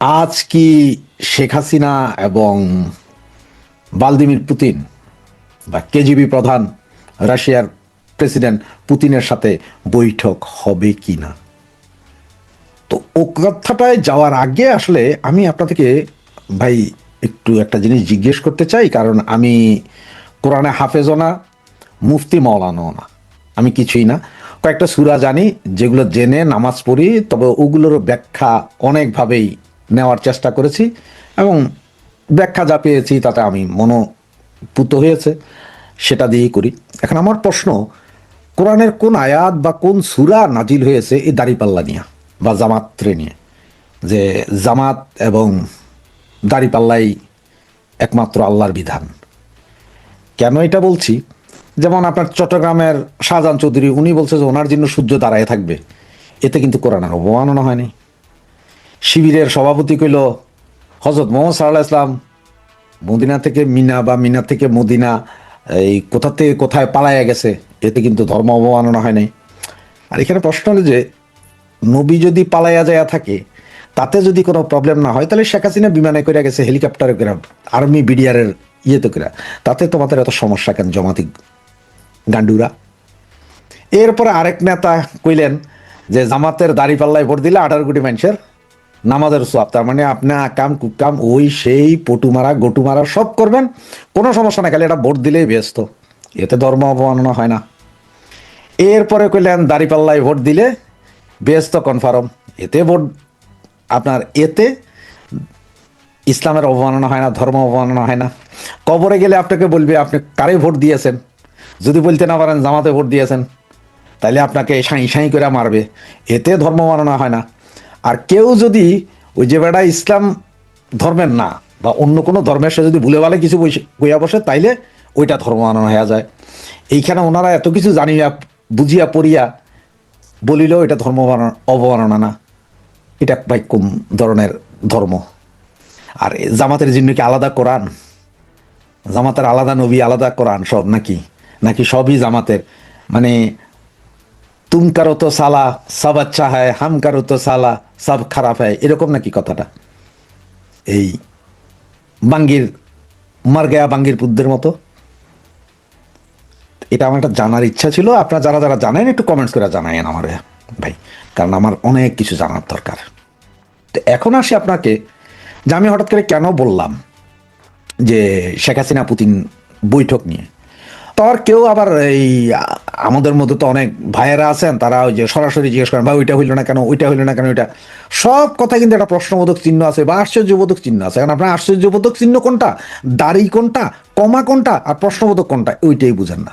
আজ কি শেখ হাসিনা এবং ভালদিমির পুতিন বা কেজিবি প্রধান রাশিয়ার প্রেসিডেন্ট পুতিনের সাথে বৈঠক হবে কি না তো ও কথাটায় যাওয়ার আগে আসলে আমি আপনাদেরকে ভাই একটু একটা জিনিস জিজ্ঞেস করতে চাই, কারণ আমি কোরআনে হাফেজও না, মুফতি মৌলানো না, আমি কিছুই না। কয়েকটা সুরা জানি, যেগুলো জেনে নামাজ পড়ি, তবে ওগুলোর ব্যাখ্যা অনেকভাবেই নেওয়ার চেষ্টা করেছি এবং ব্যাখ্যা যা পেয়েছি তাতে আমি মনোপুত হয়েছে, সেটা দিয়েই করি। এখন আমার প্রশ্ন, কোরআনের কোন আয়াত বা কোন সুরা নাজিল হয়েছে এই দাড়িপাল্লা নিয়ে বা জামাত্রে নিয়ে? যে জামাত এবং দাড়িপাল্লাই একমাত্র আল্লাহর বিধান। কেন এটা বলছি? যেমন আপনার চট্টগ্রামের শাহজাহান চৌধুরী, উনি বলছে যে ওনার জন্য সূর্য দাঁড়ায় থাকবে। এতে কিন্তু কোরআনের অবমাননা হয়নি। শিবিরের সভাপতি কইল হজরত মোহাম্মদ সাল্লাহ ইসলাম মদিনা থেকে মিনা বা মিনা থেকে মদিনা, এই কোথা থেকে কোথায় পালাইয়া গেছে, এতে কিন্তু ধর্ম অবমাননা হয় নাই। আর এখানে প্রশ্ন হলো যে, নবী যদি পালাইয়া যায়া থাকে, তাতে যদি কোনো প্রবলেম না হয়, তাহলে শেখ হাসিনা বিমানে করে গেছে হেলিকপ্টারে করে আর্মি বিডিআরের ইয়েতে করে তাতে তোমাদের এত সমস্যা কেন জমাতি গান্ডুরা এরপরে আরেক নেতা কইলেন যে, জামাতের দাড়ি পাল্লায় ভোট দিলে আঠারো কোটি মানুষের নামাজের সোয়াব তার মানে আপনি আকাম কুকাম ওই সেই পটু মারা, গটু মারা সব করবেন, কোনো সমস্যা না খালি এটা ভোট দিলেই ব্যস্ত। এতে ধর্ম অবমাননা হয় না। এরপরে কইলেন দাড়ি পাল্লায় ভোট দিলে ব্যস্ত কনফার্ম এতে ভোট, আপনার এতে ইসলামের অবমাননা হয় না, ধর্ম অবমাননা হয় না। কবরে গেলে আপনাকে বলবে, আপনি কারে ভোট দিয়েছেন? যদি বলতে না পারেন, জামাতে ভোট দিয়েছেন তাহলে আপনাকে সাঁই সাঁই করে মারবে। এতে ধর্ম মাননা হয় না। আর কেউ যদি ওই যে বেটা ইসলাম ধর্মের না, বা অন্য কোনো ধর্মের সাথে যদি ভুলে ভালে কিছু কইয়া বসে, তাইলে ওইটা ধর্ম মাননা হয়ে যায়। এইখানে ওনারা এত কিছু জানিয়া, বুঝিয়া, পড়িয়া বলিলেও এটা ধর্ম মাননা- অবমাননা না। এটা ভাই কোন ধরনের ধর্ম? আর জামাতের জন্য কি আলাদা কোরআন? জামাতের আলাদা নবী, আলাদা কোরআন সব নাকি? নাকি সবই জামাতের? মানে তুম কারও তো সালা, সব আচ্ছা হয়, হাম কারও তো সালা, সব খারাপ হয়। এরকম নাকি কথাটা? এই বাঙ্গির, মার গয়া বাঙ্গির পুদ্দের মতো। এটা আমার একটা জানার ইচ্ছা ছিল। আপনারা যারা যারা জানেন, একটু কমেন্টস করে জানায়েন আমার ভাই, কারণ আমার অনেক কিছু জানার দরকার। তো এখন আসি আপনাকে, যে আমি হঠাৎ করে কেন বললাম যে শেখ হাসিনা পুতিন বৈঠক নিয়ে? তো আর কেউ আবার এই, আমাদের মধ্যে তো অনেক ভাইয়েরা আছেন, তারা ওই যে সরাসরি জিজ্ঞেস করেন, ভাই, ওইটা হইল না কেন, ওইটা হইল না কেন, ওইটা? সব কথা কিন্তু একটা প্রশ্নবোধক চিহ্ন আছে বা আশ্চর্যবোধক চিহ্ন আছে। কারণ আপনার আশ্চর্যবোধক চিহ্ন কোনটা? দাড়ি কোনটা? কমা কোনটা? আর প্রশ্নবোধক কোনটা? ওইটাই বুঝেন না।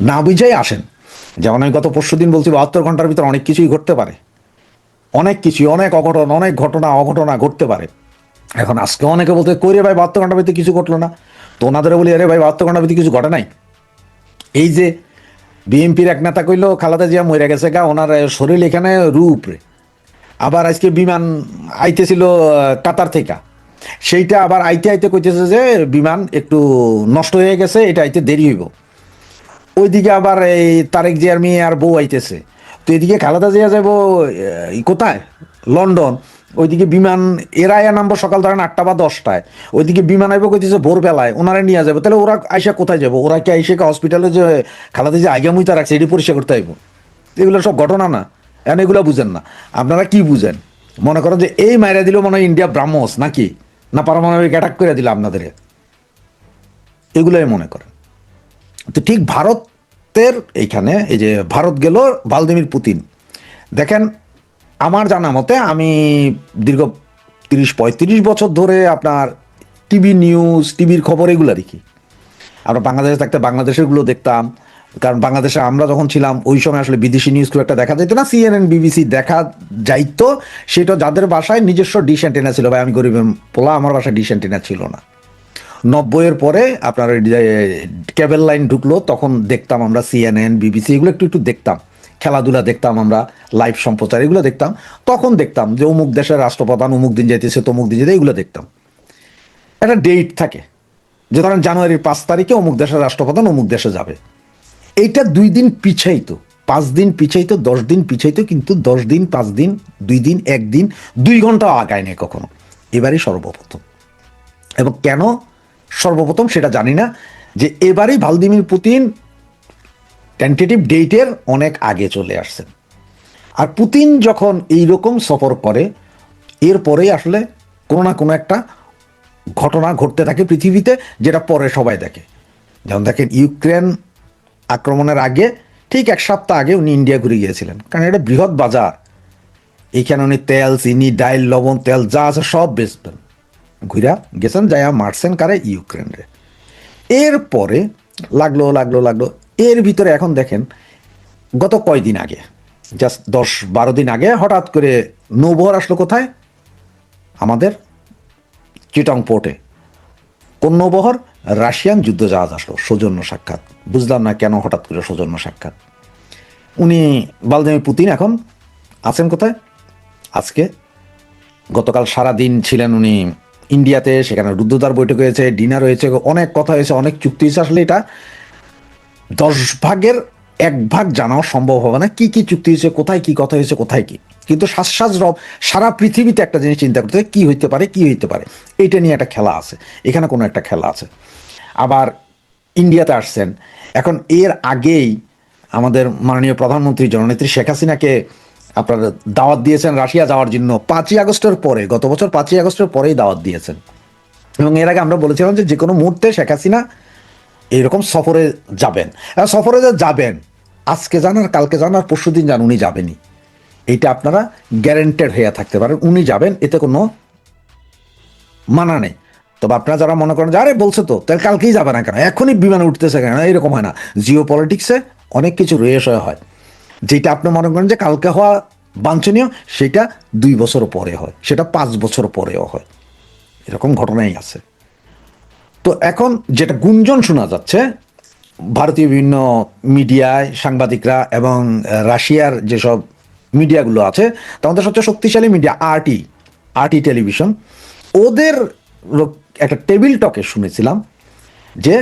না বুঝেই আসেন। যেমন আমি গত পরশু দিন বলছি, বাহাত্তর ঘণ্টার ভিতরে অনেক কিছুই ঘটতে পারে। অনেক কিছুই, অনেক অঘটন, অনেক ঘটনা, অঘটনা ঘটতে পারে। এখন আজকে অনেকে বলতে কই রে ভাই, বাহাত্তর ঘণ্টার ভিতরে কিছু ঘটলো না? তো ওনাদের বলি, আরে ভাই, বাহাত্তর ঘণ্টার ভিতরে কিছু ঘটে নাই? এই যে বিএনপির এক নেতা কইলো, খালাদা জিয়া মরে গেছে গা, ওনার শরীর এখানে রূপ আবার আজকে বিমান আইতেছিল কাতার থেকে। সেইটা আবার আইতে আইতে কইতেছে যে, বিমান একটু নষ্ট হয়ে গেছে, এটা আইতে দেরি হইব। ওইদিকে আবার এই তারেক জিয়ার মেয়ে আর বউ আইতেছে। তো এদিকে খালাদা জিয়া যাব কোথায়? লন্ডন। ওইদিকে বিমান এরাইয়া নামবো সকাল ধরেন আটটা বা দশটায়। ওইদিকে বিমান আইবো কইতেছে ভোরবেলায়, ওনারা নিয়ে যাবে। তাহলে ওরা আইসা কোথায় যাব? ওরা কি আইসে হসপিটালে যে খালাদা যে আগে মুইতা রাখছে, এটি পরিষ্কার করতে আইব? এগুলো সব ঘটনা না। এখন এগুলো বুঝেন না? আপনারা কি বুঝেন? মনে করেন যে এই মাইরা দিল মনে হয় ইন্ডিয়া ব্রাহ্মস নাকি? না পারমাণবিক অ্যাটাক করে দিল আপনাদের এগুলোই মনে করেন। তো ঠিক ভারতের এইখানে, এই যে ভারত গেল, ভালদিমির পুতিন। দেখেন আমার জানা মতে আমি দীর্ঘ তিরিশ, পঁয়ত্রিশ বছর ধরে আপনার টিভি নিউজ, টিভির খবর এগুলো দেখি। আমরা বাংলাদেশে থাকতে বাংলাদেশেরগুলো দেখতাম। কারণ বাংলাদেশে আমরা যখন ছিলাম, ওই সময় আসলে বিদেশি নিউজ খুব একটা দেখা যেত না। সিএনএন বিবিসি দেখা যাইতো। সেটা যাদের বাসায় নিজস্ব ডিশ অ্যান্টেনা ছিল, ভাই, আমি গরিব পোলা, আমার বাসায় ডিশ অ্যান্টেনা ছিল না। নব্বইয়ের পরে আপনার কেবল লাইন ঢুকলো, তখন দেখতাম আমরা সিএনএন বিবিসি এগুলো একটু একটু দেখতাম। খেলাধুলা দেখতাম আমরা লাইভ সম্প্রচার, এগুলো দেখতাম। তখন দেখতাম যে অমুক দেশের রাষ্ট্রপ্রধান অমুক দিন যাইতেছে, তমুক দিন যেতে এগুলো দেখতাম। একটা ডেট থাকে যে ধরেন জানুয়ারির পাঁচ তারিখে অমুক দেশের রাষ্ট্রপ্রধান অমুক দেশে যাবে। এইটা দুই দিন পিছাই তো, পাঁচ দিন পিছাই তো, দশ দিন পিছাইতো কিন্তু দশ দিন, পাঁচ দিন, দুই দিন একদিন দুই ঘন্টাও আগায় নেই কখনো। এবারই সর্বপ্রথম। এবং কেন সর্বপ্রথম সেটা জানি না, যে এবারই ভালদিমির পুতিন টেন্টেটিভ ডেটের অনেক আগে চলে আসছেন আর পুতিন যখন এই রকম সফর করে, এরপরেই আসলে কোনো না কোনো একটা ঘটনা ঘটতে থাকে পৃথিবীতে, যেটা পরে সবাই দেখে। যেমন দেখেন, ইউক্রেন আক্রমণের আগে ঠিক এক সপ্তাহ আগে উনি ইন্ডিয়া ঘুরে গিয়েছিলেন। কারণ এটা বৃহৎ বাজার। এইখানে উনি তেল, চিনি, ডাইল, লবণ, তেল যা আছে সব বেচবেন। ঘুরা গেছেন, যাইয়া মারছেন কারে ইউক্রেনরে। এরপরে লাগল লাগল লাগল এর ভিতরে এখন দেখেন, গত কয়দিন আগে জাস্ট দশ বারো দিন আগে হঠাৎ করে নৌবহর আসলো কোথায়? আমাদের চিটং পোর্টে। কোন নৌবহর? রাশিয়ান যুদ্ধজাহাজ আসলো, সৌজন্য সাক্ষাৎ। বুঝলাম না কেন হঠাৎ করে সৌজন্য সাক্ষাৎ। উনি ভালদিমির পুতিন এখন, আছেন কোথায়? আজকে। গতকাল সারা দিন ছিলেন উনি ইন্ডিয়াতে, সেখানে রুদ্ধদ্বার বৈঠক হয়েছে, ডিনার হয়েছে, অনেক কথা হয়েছে, অনেক চুক্তি হয়েছে। আসলে এটা দশ ভাগের এক ভাগ জানাও সম্ভব হবে না। কি কি চুক্তি হয়েছে, কোথায় কি কথা হয়েছে, কোথায় কি? কিন্তু শ্বাস রব সারা পৃথিবীতে একটা জিনিস চিন্তা করতে কি হইতে পারে, কি হইতে পারে। এটা নিয়ে একটা খেলা আছে। এখানে কোনো একটা খেলা আছে। আবার ইন্ডিয়াতে আসছেন। এখন এর আগেই আমাদের মাননীয় প্রধানমন্ত্রী জননেত্রী শেখ হাসিনাকে আপনার দাওয়াত দিয়েছেন রাশিয়া যাওয়ার জন্য। পাঁচই আগস্টের পরে, গত বছর পাঁচই আগস্টের পরেই দাওয়াত দিয়েছেন। এবং এর আগে আমরা বলেছিলাম যে যে কোনো মুহূর্তে শেখ হাসিনা এইরকম সফরে যাবেন। সফরে যে যাবেন, আজকে যান আর কালকে যান আর পরশু দিন যান, উনি যাবেনই। এইটা আপনারা গ্যারেন্টেড হয়ে থাকতে পারেন, উনি যাবেন, এতে কোনো মানা নেই। তবে আপনারা যারা মনে করেন যে, আরে, বলছে তো, তাহলে কালকেই যাবে না কেন? এখনই বিমানে উঠতেছে কেন? এরকম হয় না। জিও পলিটিক্সে অনেক কিছু রয়েছে হয়। যেটা আপনি মনে করেন যে, কালকে হওয়া বাঞ্ছনীয়, সেটা দুই বছর পরে হয়, সেটা পাঁচ বছর পরেও হয়। এরকম ঘটনাই আছে। তো এখন যেটা গুঞ্জন শোনা যাচ্ছে, ভারতীয় বিভিন্ন মিডিয়ায় সাংবাদিকরা এবং রাশিয়ার যেসব মিডিয়াগুলো আছে মধ্যে সবচেয়ে শক্তিশালী মিডিয়া আরটি আরটি টেলিভিশন। ওদের একটা টেবিল টকে শুনেছিলাম যে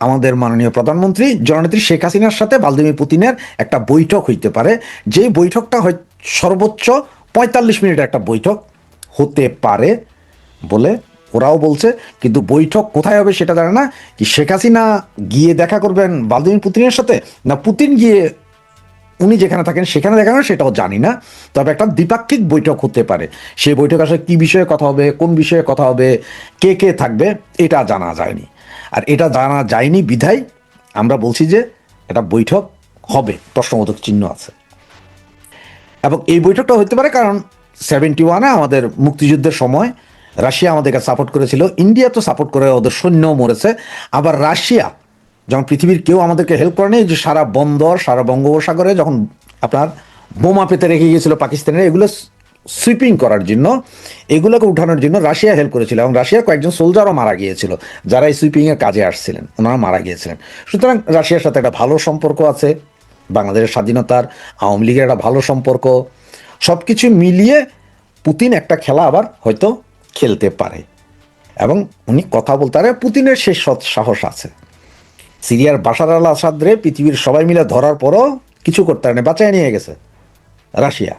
আমাদের মাননীয় প্রধানমন্ত্রী জননেত্রী শেখ হাসিনার সাথে ভালদিমির পুতিনের একটা বৈঠক হইতে পারে। যে বৈঠকটা হয় সর্বোচ্চ পঁয়তাল্লিশ মিনিটের একটা বৈঠক হতে পারে বলে ওরাও বলছে, কিন্তু বৈঠক কোথায় হবে সেটা জানে না, কি শেখ হাসিনা গিয়ে দেখা করবেন ভালদিমির পুতিনের সাথে, না পুতিন গিয়ে উনি যেখানে থাকেন সেখানে দেখা না সেটাও জানি না। তবে একটা দ্বিপাক্ষিক বৈঠক হতে পারে। সেই বৈঠক আসলে কী বিষয়ে কথা হবে, কোন বিষয়ে কথা হবে, কে কে থাকবে, এটা জানা যায়নি। আর এটা জানা যায়নি বিধায় আমরা বলছি যে এটা বৈঠক হবে, প্রশ্নবোধক চিহ্ন আছে। এবং এই বৈঠকটা হতে পারে কারণ সেভেন্টি ওয়ানে আমাদের মুক্তিযুদ্ধের সময় রাশিয়া আমাদেরকে সাপোর্ট করেছিল। ইন্ডিয়া তো সাপোর্ট করে, ওদের সৈন্য মরেছে। আবার রাশিয়া, যখন পৃথিবীর কেউ আমাদেরকে হেল্প করেনি যে সারা বন্দর, সারা বঙ্গোপসাগরে যখন আপনার বোমা পেতে রেখে গিয়েছিল পাকিস্তানের, এগুলো সুইপিং করার জন্য, এগুলোকে উঠানোর জন্য রাশিয়া হেল্প করেছিল। এবং রাশিয়ার কয়েকজন সোলজারও মারা গিয়েছিল, যারা এই সুইপিংয়ের কাজে আসছিলেন, ওনারা মারা গিয়েছিলেন। সুতরাং রাশিয়ার সাথে একটা ভালো সম্পর্ক আছে, বাংলাদেশের স্বাধীনতার আওয়ামী লীগের একটা ভালো সম্পর্ক। সব কিছু মিলিয়ে পুতিন একটা খেলা আবার হয়তো খেলতে পারে। এবং উনি কথা বলতে পারে, পুতিনের শেষ সাহস আছে। সিরিয়ার বাশার আল আসাদরে পৃথিবীর সবাই মিলে ধরার পরও কিছু করতে পারেনি, বাঁচায় নিয়ে গেছে রাশিয়া।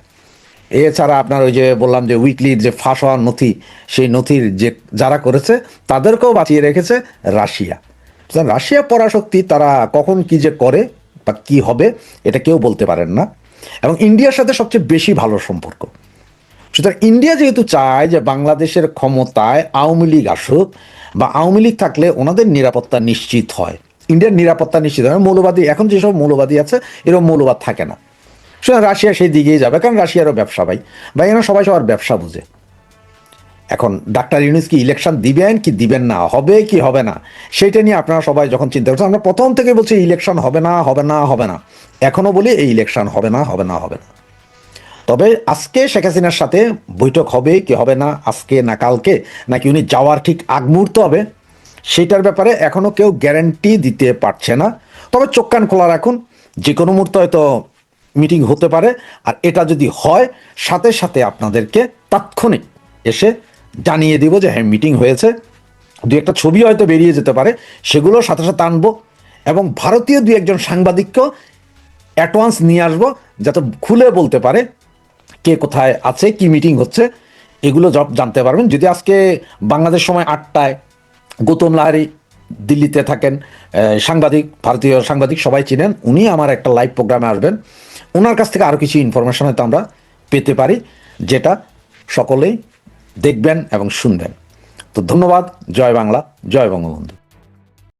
এছাড়া আপনার ওই যে বললাম যে উইকলির যে ফাঁস হওয়ার নথি, সেই নথির যে যারা করেছে, তাদেরকেও বাঁচিয়ে রেখেছে রাশিয়া। রাশিয়া পরাশক্তি তারা কখন কি যে করে বা কি হবে, এটা কেউ বলতে পারেন না। এবং ইন্ডিয়ার সাথে সবচেয়ে বেশি ভালো সম্পর্ক। সুতরাং ইন্ডিয়া যেহেতু চায় যে বাংলাদেশের ক্ষমতায় আওয়ামী লীগ আসুক বা আওয়ামী লীগ থাকলে ওনাদের নিরাপত্তা নিশ্চিত হয়। ইন্ডিয়ার নিরাপত্তা নিশ্চিত হয়। মৌলবাদী, এখন যেসব মৌলবাদী আছে এরকম মৌলবাদ থাকে না। সুতরাং রাশিয়া সেই দিকেই যাবে। কারণ রাশিয়ারও ব্যবসা ভাই। বা এরা সবাই সবার ব্যবসা বুঝে। এখন ডাক্তার ইউনুস কি ইলেকশন দিবেন, কি দিবেন না, হবে কি হবে না সেটা নিয়ে আপনারা সবাই যখন চিন্তা করছেন, আমরা প্রথম থেকে বলছি ইলেকশন হবে না হবে না হবে না। এখনও বলি এই ইলেকশন হবে না হবে না হবে না। তবে আজকে শেখ হাসিনার সাথে বৈঠক হবে কি হবে না, আজকে না কালকে, নাকি উনি যাওয়ার ঠিক আগ মুহূর্ত হবে, সেটার ব্যাপারে এখনও কেউ গ্যারান্টি দিতে পারছে না। তবে চোখ কান খোলা রাখুন, যে কোনো মুহূর্তে হয়তো মিটিং হতে পারে, আর এটা যদি হয়, সাথে সাথে আপনাদেরকে তাৎক্ষণিক এসে জানিয়ে দিব যে হ্যাঁ মিটিং হয়েছে। দু একটা ছবি হয়তো বেরিয়ে যেতে পারে, সেগুলো সাথে সাথে আনব, এবং ভারতীয় দু একজন সাংবাদিককেও অ্যাডভান্স নিয়ে আসব, যাতে খুলে বলতে পারে কে কোথায় আছে, কি মিটিং হচ্ছে, এগুলো জব জানতে পারবেন। যদি আজকে বাংলাদেশ সময় আটটায় গৌতম লাহারি দিল্লিতে থাকেন সাংবাদিক, ভারতীয় সাংবাদিক সবাই চিনেন, উনি আমার একটা লাইভ প্রোগ্রামে আসবেন। ওনার কাছ থেকে আরও কিছু ইনফরমেশন হয়তো আমরা পেতে পারি, যেটা সকলেই দেখবেন এবং শুনবেন। তো ধন্যবাদ, জয় বাংলা, জয় বঙ্গবন্ধু।